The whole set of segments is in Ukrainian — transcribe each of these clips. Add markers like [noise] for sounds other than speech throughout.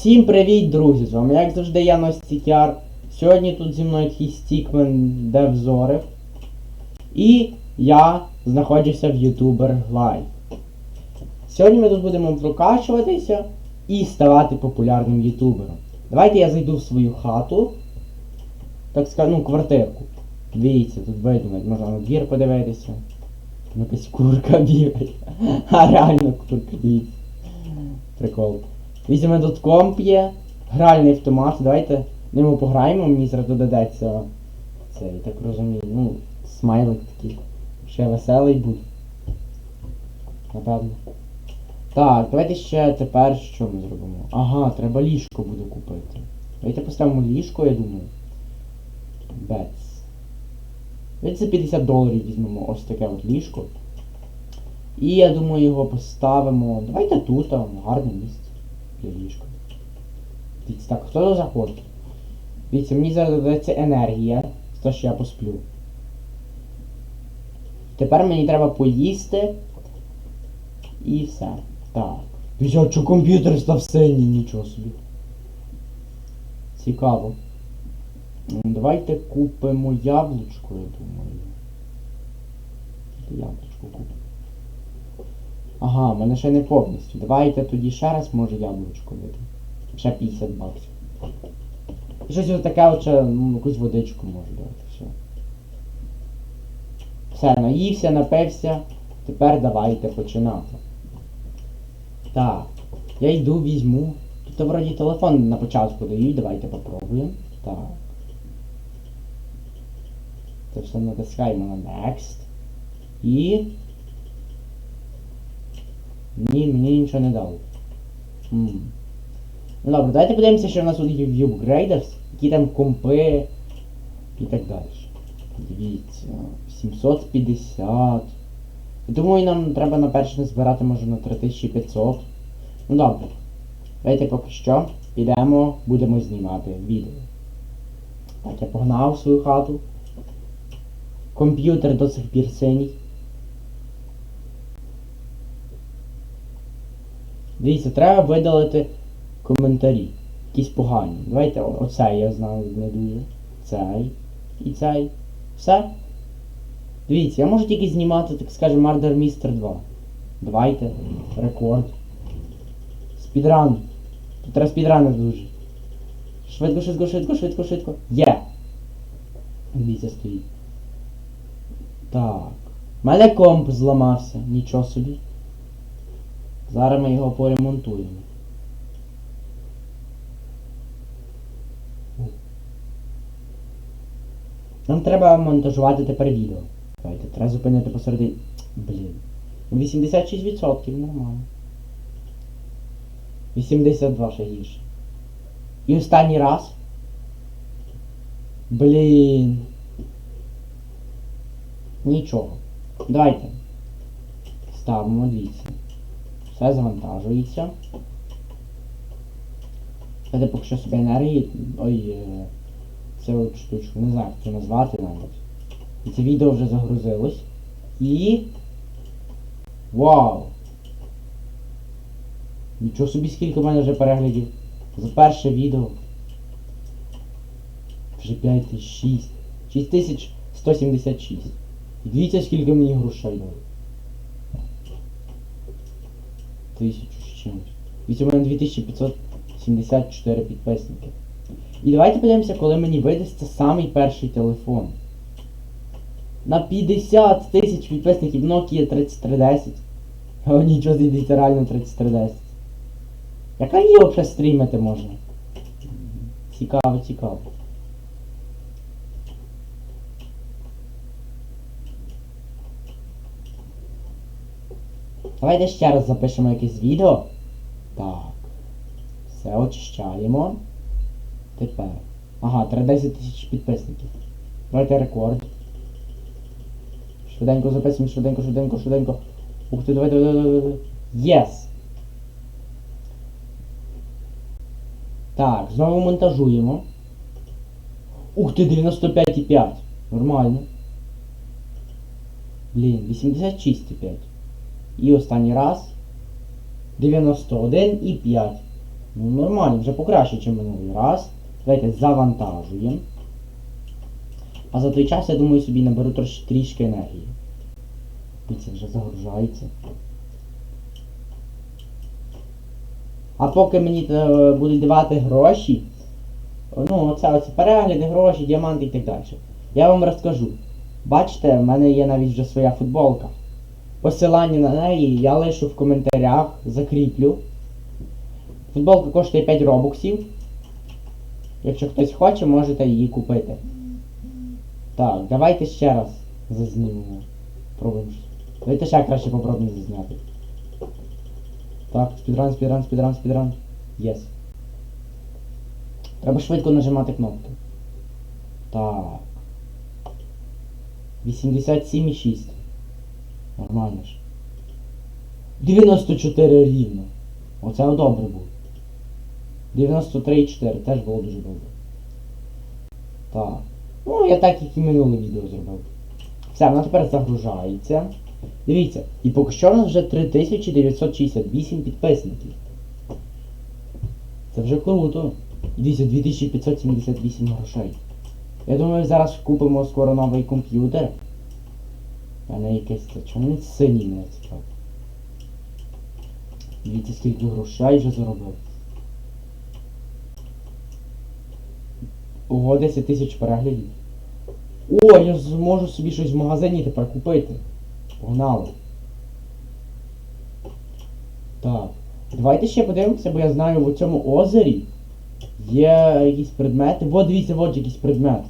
Всім привіт, друзі! З вами як завжди я Настікяр. Сьогодні тут зі мною такий стікмен Девзорив. І я знаходжуся в YouTuber Live. Сьогодні ми тут будемо прокачуватися і ставати популярним ютубером. Давайте я зайду в свою хату. Так скажу, ну, квартирку. Дивіться, тут видно, можна на двір подивитися. Якась курка [laughs] бігає. А реально курка дивіться. Прикол. Візьмемо тут комп є, гральний автомат, давайте ньому пограємо, мені зараз додадеться це, я так розумію, ну, смайлик такий. Ще веселий буде. Напевно. Так, давайте ще тепер що ми зробимо? Ага, треба ліжко буде купити. Давайте поставимо ліжко, я думаю. Бец. Давайте за 50 доларів візьмемо ось таке от ліжко. І я думаю його поставимо. Давайте тут, там, гарне місце для. Дивіться, так, хто заходить? Дивіться, мені зараз додається енергія, що я посплю. Тепер мені треба поїсти. І все. Так. Дивіться, що комп'ютер став синій, нічого собі. Цікаво. Давайте купимо яблучко, я думаю. Яблучко купимо. Ага, в мене ще не повністю. Давайте тоді ще раз може яблучко вийти. Ще 50 баксів. Щось ось таке от ну, якусь водичку може дати. Все. Все, наївся, напився. Тепер давайте починати. Так. Я йду, візьму. Тут вроді телефон на початку дають, давайте попробуємо. Так. Це все натискаємо на Next. І... Ні, мені нічого не дало. Хм. Ну добре, давайте подивимося, що в нас тут є в Upgraders, які там компи і так далі. Дивіться, 750. Думаю, нам треба на перше збирати може на 3500. Ну добре. Давайте поки що підемо, будемо знімати відео. Так, я погнав свою хату. Комп'ютер до сих пір синій. Дивіться, треба видалити коментарі. Якісь погані. Давайте оцей я знаю не дуже. Цей. І цей. Все. Дивіться, я можу тільки знімати, так скажемо, Murder Mystery 2. Давайте. Рекорд. Спідран. Тут треба спідрани дуже. Швидко, швидко, швидко, швидко, швидко. Є! Дивіться, стоїть. Так. У мене комп зламався. Нічого собі. Зараз ми його поремонтуємо. Нам треба монтажувати тепер відео. Давайте, треба зупинити посередині. Блін. Ну, 86% нормально. 82 ще гірше. І останній раз. Блін. Нічого. Давайте. Ставимо, дивіться. Все завантажується. Давайте поки що собі енергії. Ой, е, це от штучку, не знаю, як це назвати навіть. І це відео вже загрузилось. І... Вау! Нічого собі скільки в мене вже переглядів. За перше відео. Вже 5006. 6176. І дивіться, скільки мені грошей дали. Тисячу з чимось. Від у мене 2574 підписники. І давайте подивимося, коли мені видасться самий перший телефон. На 50 тисяч підписників Nokia 3310. О, нічого зійдеться реально 3310. Яка її взагалі стрімити можна? Цікаво, цікаво. Давайте ще раз запишемо якесь відео. Так. Все очищаємо. Тепер. Ага, треба 10 тисяч підписників. Давайте рекорд. Швиденько записуємо, швиденько, швиденько, швиденько. Ух ти, давай, давай, давай, давай, давай. Єс! Так, знову монтажуємо. Ух ти, 95,5. Нормально. Блін, 86,5. І останній раз. 91,5. Ну нормально, вже покраще, ніж минулий раз. Давайте завантажуємо. А за той час, я думаю, собі наберу трішки енергії. Дивіться, вже загружається. А поки мені е, будуть давати гроші, ну, оце оці перегляди, гроші, діаманти і так далі. Я вам розкажу. Бачите, в мене є навіть вже своя футболка. Посилання на неї я лишу в коментарях, закріплю. Футболка коштує 5 робоксів. Якщо хтось хоче, можете її купити. Так, давайте ще раз зазнімемо. Пробуємо. Давайте ще краще попробуємо зазняти. Так, спідран, спідран, спідран, спідран. Єс. Треба швидко нажимати кнопки. Так. 87,6. Нормально ж. 94 рівно. Оце добре було. 93,4 теж було дуже добре. Так. Ну, я так, як і минуле відео зробив. Все, воно тепер загружається. Дивіться, і поки що у нас вже 3968 підписників. Це вже круто. Дивіться, 2578 грошей. Я думаю, зараз купимо скоро новий комп'ютер. У мене якесь. Чому він синій не цікаво? Дивіться, скільки грошей вже заробив. Ого, 10 тисяч переглядів. О, я зможу собі щось в магазині тепер купити. Погнали. Так. Давайте ще подивимося, бо я знаю в цьому озері є якісь предмети. От дивіться, от якийсь предмет.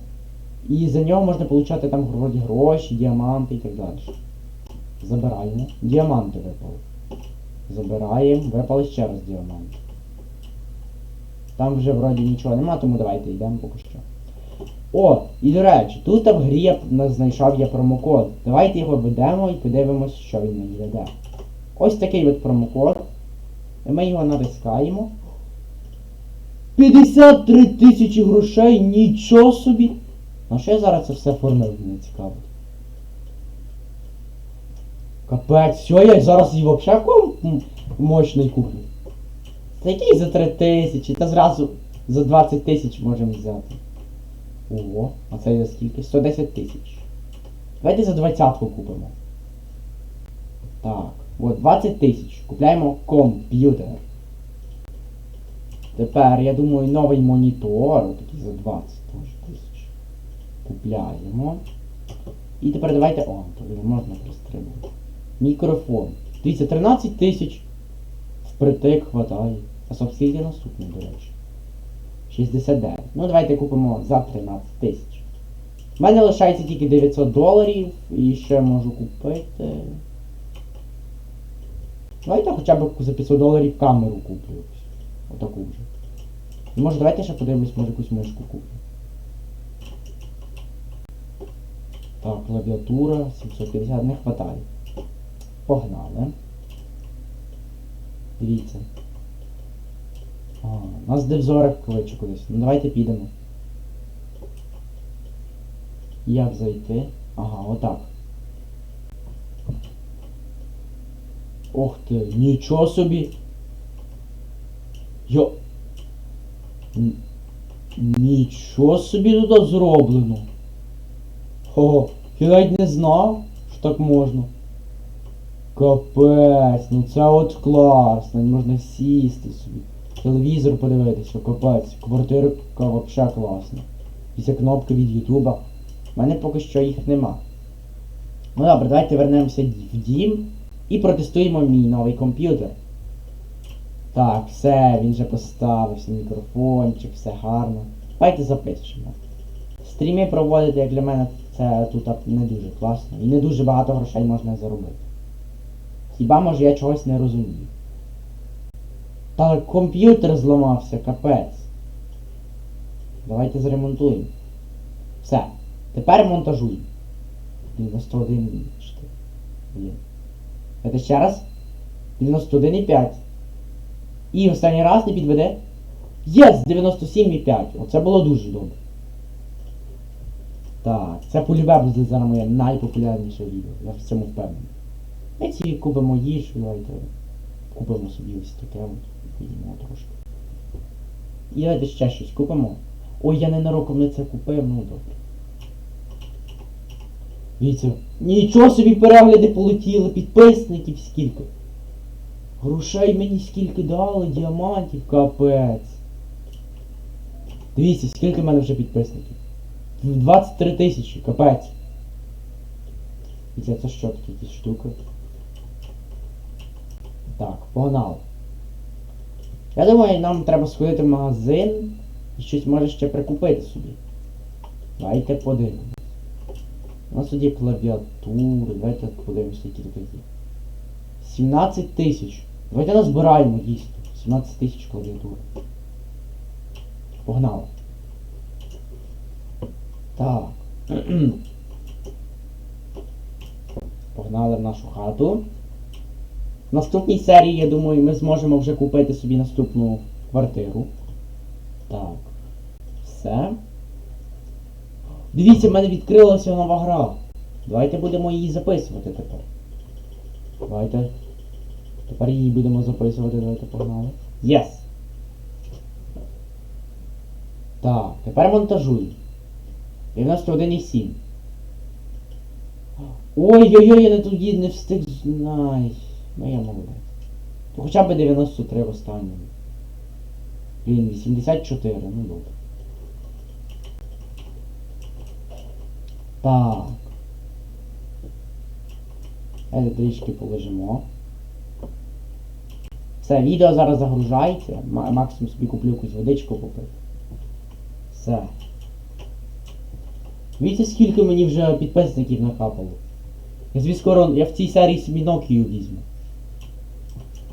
І за нього можна получати там гроші, діаманти і так далі. Забираємо. Діаманти випали. Забираємо. Випали ще раз діаманти. Там вже вроді нічого нема, тому давайте йдемо поки що. О, і до речі, тут в грі я знайшов я промокод. Давайте його введемо і подивимось, що він мені веде. Ось такий от промокод. І ми його натискаємо. 53 тисячі грошей, нічого собі! На що я зараз це все оформив, мені цікаво. Капець, все, я зараз і взагалі мощний куплю. Це який за 3 тисячі, та зразу за 20 тисяч можемо взяти. Ого, а це за скільки? 110 тисяч. Давайте за 20 купимо. Так, от 20 тисяч. Купляємо комп'ютер. Тепер, я думаю, новий монітор, такий за 20 теж тисяч. Купляємо. І тепер давайте... О, тут можна пристрибувати. Мікрофон. Дивіться, 13 тисяч. Впритик хватає. А скільки наступний, до речі? 69. Ну давайте купимо за 13 тисяч. У мене лишається тільки 900 доларів і ще можу купити. Давайте хоча б за 500 доларів камеру куплю. Отаку вже. Може давайте ще подивимось, може якусь мишку куплю. Так, клавіатура 750 не хватає. Погнали. Дивіться. А, нас девзорик кличе кудись. Ну давайте підемо. Як зайти? Ага, отак. Ох ти, нічого собі. Йо. Нічого собі тут зроблено. Хо, я навіть не знав, що так можна. Капець, ну це от класно, можна сісти собі. Телевізор подивитися, капець, квартирка вообще класна. Після кнопки від Ютуба. У мене поки що їх нема. Ну добре, давайте вернемося в дім і протестуємо мій новий комп'ютер. Так, все, він вже поставився, мікрофончик, все гарно. Давайте запишемо. Стріми проводити, як для мене, це тут не дуже класно. І не дуже багато грошей можна заробити. Хіба може я чогось не розумію. Та комп'ютер зламався, капець. Давайте зремонтуємо. Все. Тепер монтажуємо. 91 Блін. Давайте ще раз. 91,5. І останній раз не підведе. Єс! 97,5. Оце було дуже добре. Так, це полюбе буде зараз моє найпопулярніше відео. Я в цьому впевнений. Ми ці купимо їжу, давайте. Купимо собі ось таке от. Поїмо трошки. І давайте ще щось купимо. Ой, я ненароком не це купив, ну добре. Дивіться, нічого собі перегляди полетіли, підписників скільки. Грошей мені скільки дали, діамантів, капець. Дивіться, скільки в мене вже підписників. 23 тисячі, капець. Дивіться, це що такі якісь штуки? Так, погнали. Я думаю, нам треба сходити в магазин і щось може ще прикупити собі. Давайте подивимось. У нас є клавіатури, давайте подивимося, які тут є. 17 тисяч. Давайте назбираємо дійсно. 17 тисяч клавіатур. Погнали. Так. [clears throat] Погнали в нашу хату. В наступній серії, я думаю, ми зможемо вже купити собі наступну квартиру. Так. Все. Дивіться, в мене відкрилася нова гра. Давайте будемо її записувати тепер. Давайте. Тепер її будемо записувати, давайте погнали. Єс! Так, тепер монтажуємо. 91,7. Ой-ой-ой, я не тоді не встиг знай. Ну я молодець. То хоча б 93 в останньому. Блін, 84, ну добре. Так. Давайте трішки полежимо. Все, відео зараз загружається. Ма- Максимум собі куплю якусь водичку купити. Все. Дивіться, скільки мені вже підписників накапало. Я зві скоро я в цій серії собі Nokia візьму.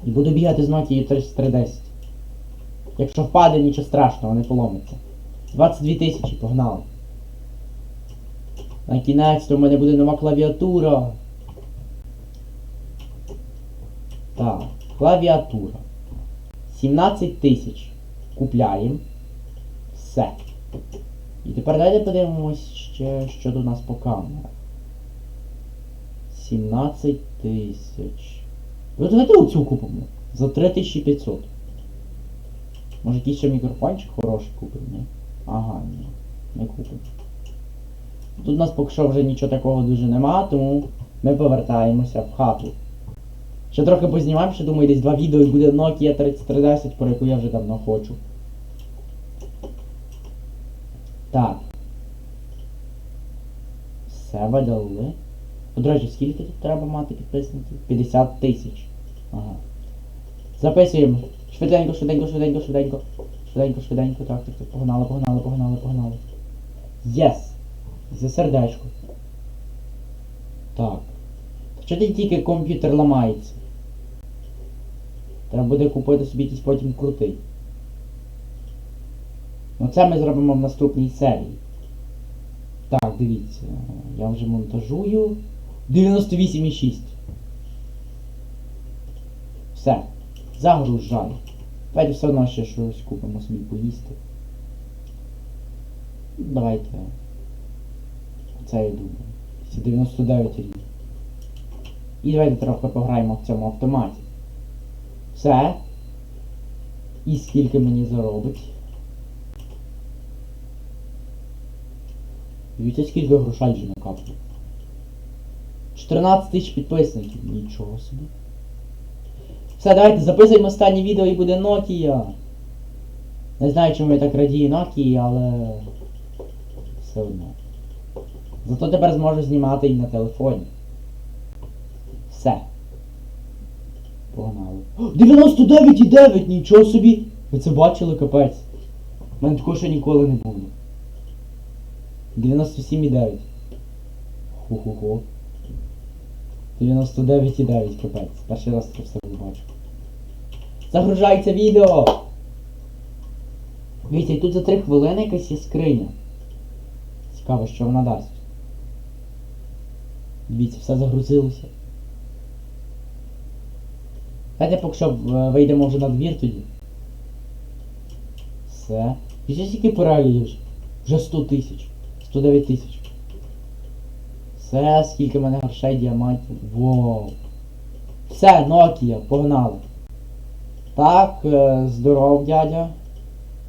І буду бігати з Nokia 3310. Якщо впаде, нічого страшного, не поломиться. 22 тисячі, погнали. На кінець то в мене буде нова клавіатура. Так, клавіатура. 17 тисяч. Купляємо. Все. І тепер давайте подивимось ще, що до нас по камерах. 17 тисяч. Ви давайте оцю купимо. За 3500. Може якийсь ще мікрофончик хороший купимо, ні? Ага, ні. Не купимо. Тут у нас поки що вже нічого такого дуже нема, тому ми повертаємося в хату. Ще трохи познімаємо, ще думаю, десь два відео і буде Nokia 3310, про яку я вже давно хочу. Так. Все видали. До скільки тут треба мати підписників? 50 тисяч. Ага. Записуємо. Швиденько, швиденько, швиденько, швиденько. Швиденько, швиденько. Так, так, так. Погнали, погнали, погнали, погнали. Єс! За сердечко. Так. Що ти тільки комп'ютер ламається? Треба буде купити собі якийсь потім крутий. Ну це ми зробимо в наступній серії. Так, дивіться. Я вже монтажую. 98,6. Все. Загружаю. Давайте все одно ще щось купимо собі поїсти. Давайте. Це я думаю. Це 99 рік. І давайте трохи пограємо в цьому автоматі. Все. І скільки мені заробить. Дивіться, скільки грошей вже накапало. 14 тисяч підписників. Нічого собі. Все, давайте записуємо останнє відео і буде Nokia. Не знаю, чому я так радію Nokia, але... Все одно. Зато тепер зможу знімати і на телефоні. Все. Погнали. О, 99,9! Нічого собі! Ви це бачили, капець? У мене такого ще ніколи не було. 97,9. Ху-ху-ху. 99,9, капець. Перший раз це все бачу. Загружається відео! Дивіться, тут за 3 хвилини якась є скриня. Цікаво, що вона дасть. Дивіться, все загрузилося. Давайте поки що е, вийдемо вже на двір тоді. Все. І ще скільки переглядів? Вже 100 тисяч. 109 тисяч. Все, скільки в мене грошей, діамантів. Воу. Все, Nokia, погнали. Так, е, здоров, дядя.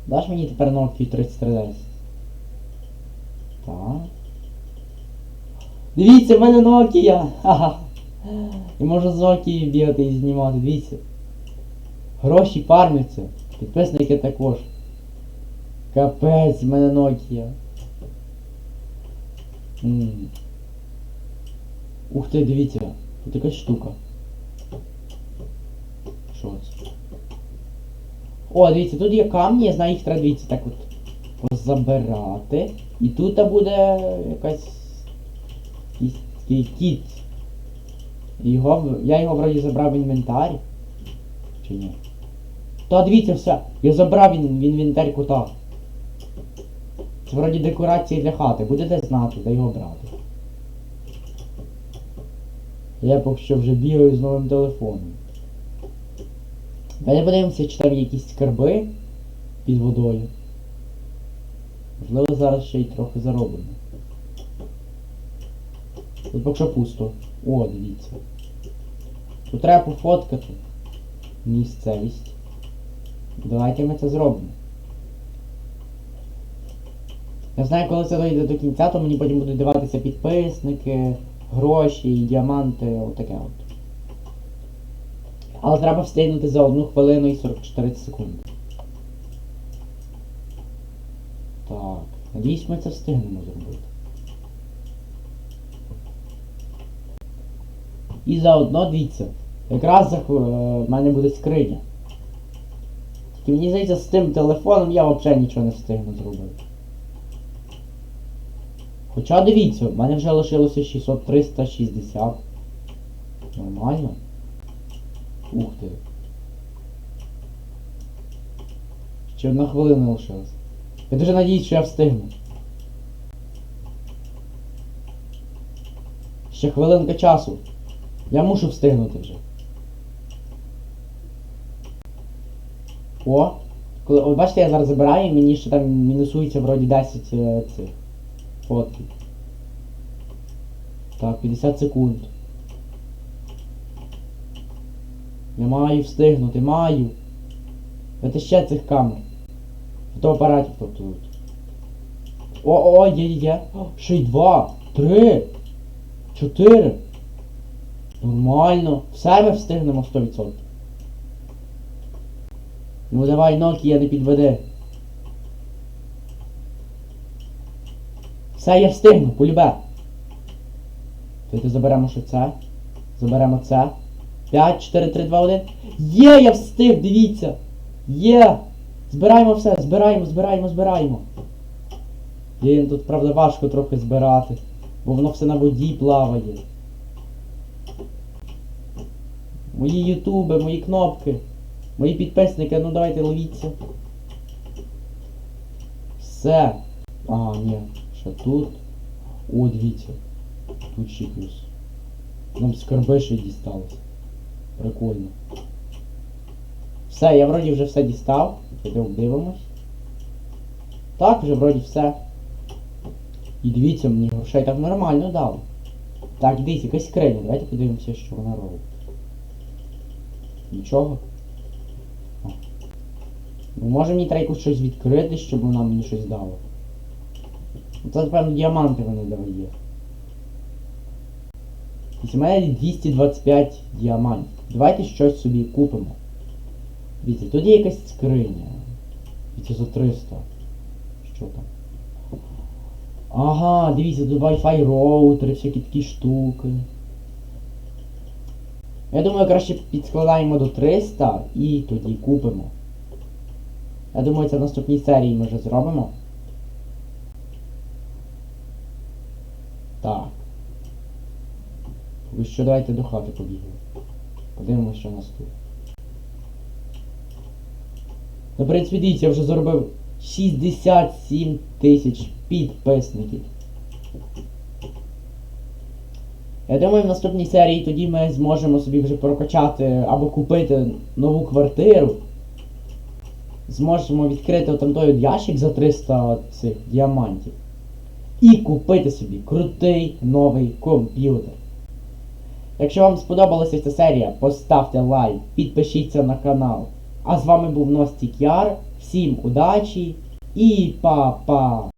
Даш мені тепер Nokia 3310? Так. Дивіться, в мене Nokia! І можу з Nokia бігати і знімати, дивіться. Гроші фармляться. Підписники також. Капець, в мене Nokia. М. Ух ти, дивіться. Тут якась штука. Що це? О, дивіться, тут є камні, я знаю, їх треба дивіться, так от позабирати. І тут буде якась якийсь кіт. Його, я його вроді забрав в інвентар. Чи ні? Та дивіться все, я забрав він в інвентар кота. Вроді декорації для хати, будете знати, де його брати. Я поки що вже бігаю з новим телефоном. Давайте подивимося, чи там якісь скарби під водою. Можливо, зараз ще й трохи заробимо. Тут поки що пусто. О, дивіться. Тут треба пофоткати місцевість. Давайте ми це зробимо. Я знаю, коли це дойде до кінця, то мені потім будуть даватися підписники, гроші, діаманти, отаке от. Але треба встигнути за 1 хвилину і 44 секунди. Так, надіюсь, ми це встигнемо зробити. І заодно дивіться, якраз е, в мене буде скриня. Тільки мені здається, з тим телефоном я взагалі нічого не встигну зробити. Хоча дивіться, в мене вже лишилося 600 360. Нормально. Ух ти. Ще одна хвилина лишилась. Я дуже надіюсь, що я встигну. Ще хвилинка часу. Я мушу встигнути вже. О! Коли, от бачите, я зараз забираю, і мені ще там мінусується вроді 10 е, цих фотків. Так, 50 секунд. Я маю встигнути, маю. Це ще цих камер. Фотоапаратів тобто. О, о, є, є, є. Ще й два, три, чотири. Нормально. Все ми встигнемо 100%. Ну давай, Nokia, не підведи. Все, я встигну, полюбе. Давайте заберемо ще це. Заберемо це. 5, 4, 3, 2, 1. Є, я встиг, дивіться! Є! Збираємо все, збираємо, збираємо, збираємо. Є, тут, правда, важко трохи збирати, бо воно все на воді плаває. Мої ютуби, мої кнопки, мої підписники, ну давайте ловіться. Все. А, ні, тут. О, дивіться. Тут ще плюс. Нам й дісталось. Прикольно. Все, я вроді вже все дістав. Підемо дивимось. Так, вже вроді все. І дивіться, мені грошей так нормально дали. Так, дивіться, якась скриня. Давайте подивимося, що вона робить. Нічого. Ну, може мені треба щось відкрити, щоб вона мені щось дала. Ну, Це, напевно, діаманти вона дає. Тобто у мене 225 діамантів. Давайте щось собі купимо. Дивіться, тут є якась скриня. Дивіться, за 300. Що там? Ага, дивіться, тут Wi-Fi роутери, всякі такі штуки. Я думаю, краще підскладаємо до 300 і тоді купимо. Я думаю, це в наступній серії ми вже зробимо. Так. Ви що, давайте до хати побігли. Подивимося, що у нас тут. Ну, в принципі, я вже заробив 67 тисяч підписників. Я думаю, в наступній серії тоді ми зможемо собі вже прокачати або купити нову квартиру. Зможемо відкрити отам той ящик за 300 цих діамантів. І купити собі крутий новий комп'ютер. Якщо вам сподобалася ця серія, поставте лайк, підпишіться на канал. А з вами був Ностік Яр. Всім удачі і па-па!